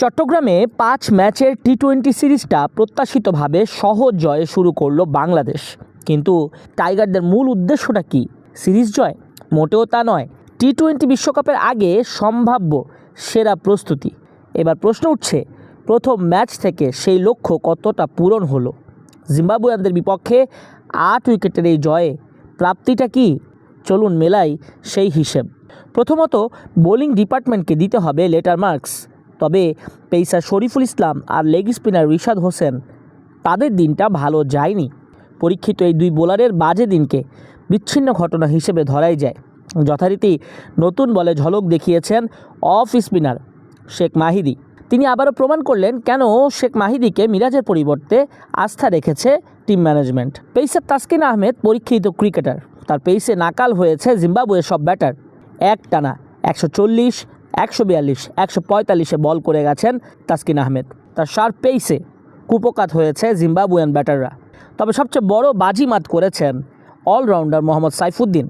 চট্টগ্রামে পাঁচ ম্যাচের টি টোয়েন্টি সিরিজটা প্রত্যাশিতভাবে সহজ জয়ে শুরু করল বাংলাদেশ। কিন্তু টাইগারদের মূল উদ্দেশ্যটা কি? সিরিজ জয়? মোটেও তা নয়। টি টোয়েন্টি বিশ্বকাপের আগে সম্ভাব্য সেরা প্রস্তুতি। এবার প্রশ্ন উঠছে, প্রথম ম্যাচ থেকে সেই লক্ষ্য কতটা পূরণ হলো? জিম্বাবুয়ানদের বিপক্ষে আট উইকেটের এই জয়ে প্রাপ্তিটা কি? চলুন মেলাই সেই হিসেব। প্রথমত বোলিং ডিপার্টমেন্টকে দিতে হবে লেটার মার্কস। তবে পেসার শরীফুল ইসলাম আর লেগ স্পিনার রিশাদ হোসেন, তাদের দিনটা ভালো যায়নি। পরীক্ষিত এই দুই বোলারের বাজে দিনকে বিচ্ছিন্ন ঘটনা হিসেবে ধরাই যায়। যথারীতি নতুন বলে ঝলক দেখিয়েছেন অফ স্পিনার শেখ মাহিদি। তিনি আবারও প্রমাণ করলেন কেন শেখ মাহিদিকে মিরাজের পরিবর্তে আস্থা রেখেছে team management. Pacer Taskin Ahmed পরীক্ষিত ক্রিকেটার। তার পেসে নাকাল হয়েছে জিম্বাবুয়ের সব ব্যাটার। এক টানা, একশো চল্লিশ একশো বিয়াল্লিশ, একশো পঁয়তাল্লিশে বল করে গেছেন তাসকিন আহমেদ। তার শার্প পেইসে কুপকাত হয়েছে জিম্বাবুয়ান ব্যাটাররা। তবে সবচেয়ে বড় বাজিমাত করেছেন অলরাউন্ডার মোহাম্মদ সাইফুদ্দিন।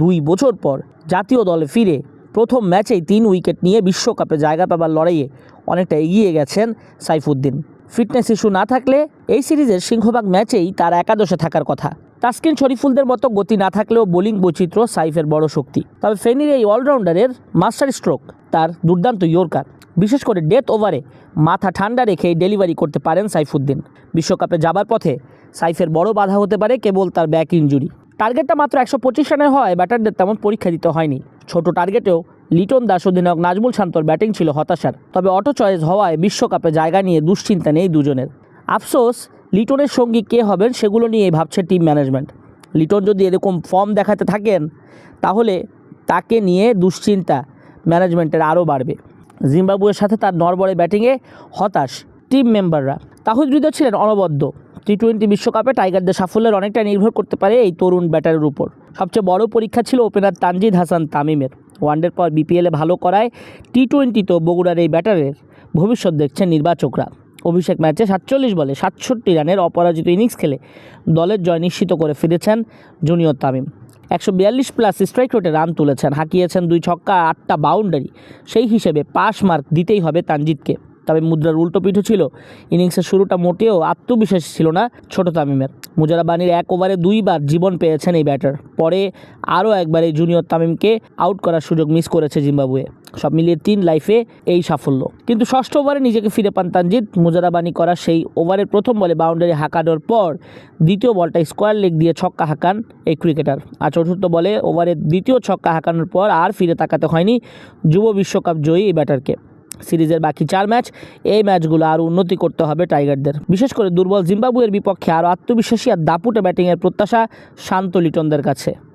দুই বছর পর জাতীয় দলে ফিরে প্রথম ম্যাচেই তিন উইকেট নিয়ে বিশ্বকাপে জায়গা পাবার লড়াইয়ে অনেকটা এগিয়ে গেছেন সাইফুদ্দিন। ফিটনেস ইস্যু না থাকলে এই সিরিজের সিংহভাগ ম্যাচেই তার একাদশে থাকার কথা। তাসকিন শরীফুলদের মতো গতি না থাকলেও বোলিং বৈচিত্র্য সাইফের বড় শক্তি। তবে ফেনীর এই অলরাউন্ডারের মাস্টার স্ট্রোক তার দুর্দান্ত ইয়র্কার। বিশেষ করে ডেথ ওভারে মাথা ঠান্ডা রেখে ডেলিভারি করতে পারেন সাইফুদ্দিন। বিশ্বকাপে যাবার পথে সাইফের বড় বাধা হতে পারে কেবল তার ব্যাক ইঞ্জুরি। টার্গেটটা মাত্র একশো পঁচিশ রানের হয় ব্যাটারদের তেমন পরীক্ষা দিতে হয়নি। ছোট টার্গেটেও লিটন দাস অধিনায়ক নাজমুল শান্তর ব্যাটিং ছিল হতাশার। তবে অটো চয়েস হওয়ায় বিশ্বকাপে জায়গা নিয়ে দুশ্চিন্তা নেই দুজনের। আফসোস লিটনের সঙ্গী কে হবেন সেগুলো নিয়ে ভাবছে টিম ম্যানেজমেন্ট লিটন যদি এরকম ফর্ম দেখাতে থাকেন, তাহলে তাকে নিয়ে দুশ্চিন্তা ম্যানেজমেন্টের আরও বাড়বে। জিম্বাবুয়ের সাথে তার নরবরে ব্যাটিংয়ে হতাশ টিম মেম্বাররা তাহিদ হৃদয় ছিলেন অনবদ্য। টি টোয়েন্টি বিশ্বকাপে টাইগারদের সাফল্যের অনেকটা নির্ভর করতে পারে এই তরুণ ব্যাটারের উপর। সবচেয়ে বড় পরীক্ষা ছিল ওপেনার তানজিদ হাসান তামিমের। ওয়ানডের পর বিপিএলে ভালো করায় টি টোয়েন্টিতেও বগুড়ার এই ব্যাটারের ভবিষ্যৎ দেখছেন নির্বাচকরা। অভিষেক ম্যাচে সাতচল্লিশ বলে সাতষট্টি রানের অপরাজিত ইনিংস খেলে দলের জয় নিশ্চিত করে ফিরেছেন জুনিয়র তামিম। একশো বিয়াল্লিশ প্লাস স্ট্রাইক রেটে রান তুলেছেন, হাঁকিয়েছেন দুই ছক্কা, আটটা বাউন্ডারি সেই হিসেবে পাস মার্ক দিতেই হবে তানজিৎকে তবে মুদ্রার উল্টো পিঠও ছিল, ইনিংসের শুরুটা মোটেও আত্মবিশ্বাস ছিল না ছোট তামিমের। মুজারাবানির এক ওভারে দুইবার জীবন পেয়েছেন এই ব্যাটার পরে আরও একবার এই জুনিয়র তামিমকে আউট করার সুযোগ মিস করেছে জিম্বাবুয়ে। সব মিলিয়ে তিন লাইফে এই সাফল্য। কিন্তু ষষ্ঠ ওভারে নিজেকে ফিরে পান তানজিদ মুজারাবানি করা সেই ওভারের প্রথম বলে বাউন্ডারি হাঁকানোর পর দ্বিতীয় বলটা স্কোয়ার লেগ দিয়ে ছক্কা হাঁকান এই ক্রিকেটার আর চতুর্থ বলে ওভারের দ্বিতীয় ছক্কা হাঁকানোর পর আর ফিরে তাকাতে হয়নি যুব বিশ্বকাপ জয়ী এই ব্যাটারকে সিরিজের বাকি চার ম্যাচ এই ম্যাচগুলো আরও উন্নতি করতে হবে টাইগারদের। বিশেষ করে দুর্বল জিম্বাবুয়ের বিপক্ষে আরও আত্মবিশ্বাসী আর দাপুটে ব্যাটিংয়ের প্রত্যাশা শান্ত লিটনদের কাছে।